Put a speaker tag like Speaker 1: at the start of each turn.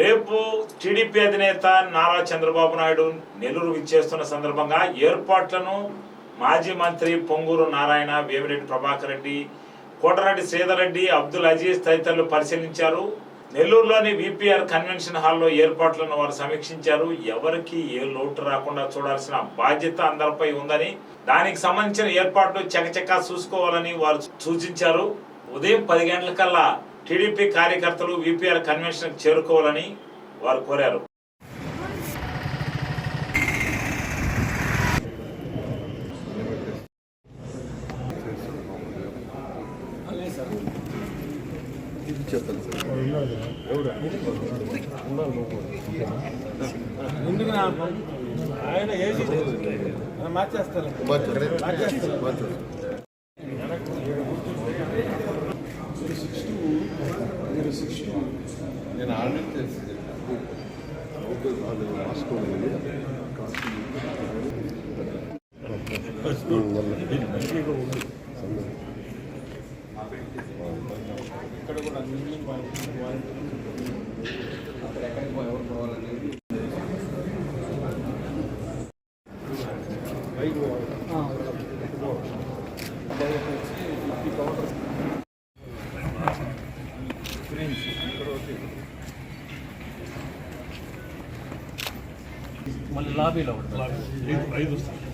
Speaker 1: రేపు టీడీపీ అధినేత నారా చంద్రబాబు నాయుడు నెల్లూరు విచ్చేస్తున్న సందర్భంగా ఏర్పాట్లను మాజీ మంత్రి పొంగూరు నారాయణ వేమిరెడ్డి ప్రభాకర్ రెడ్డి కోటరెడ్డి శ్రీధర్రెడ్డి అబ్దుల్ అజీజ్ తదితరులు పరిశీలించారు. నెల్లూరులోని విపిఆర్ కన్వెన్షన్ హాల్లో ఏర్పాట్లను వారు సమీక్షించారు. ఎవరికి ఏ లోటు రాకుండా చూడాల్సిన బాధ్యత అందరిపై ఉందని దానికి సంబంధించిన ఏర్పాట్లు చకచకా చూసుకోవాలని వారు సూచించారు. ఉదయం పది గంటలకల్లా టీడీపీ కార్యకర్తలు విపిఆర్ కన్వెన్షన్ చేరుకోవాలని వారు కోరారు.
Speaker 2: ఎందుకు నా ఆయన మార్చేస్తారు. మార్చేస్తారు.
Speaker 3: నేను ఆల్రెడీ తెలిసి వాళ్ళు రాసుకోలేదు
Speaker 2: ఇక్కడ కూడా మిగిలిన వాళ్ళు
Speaker 4: మళ్ళీ లాబీలో ఐదు వస్తాయి.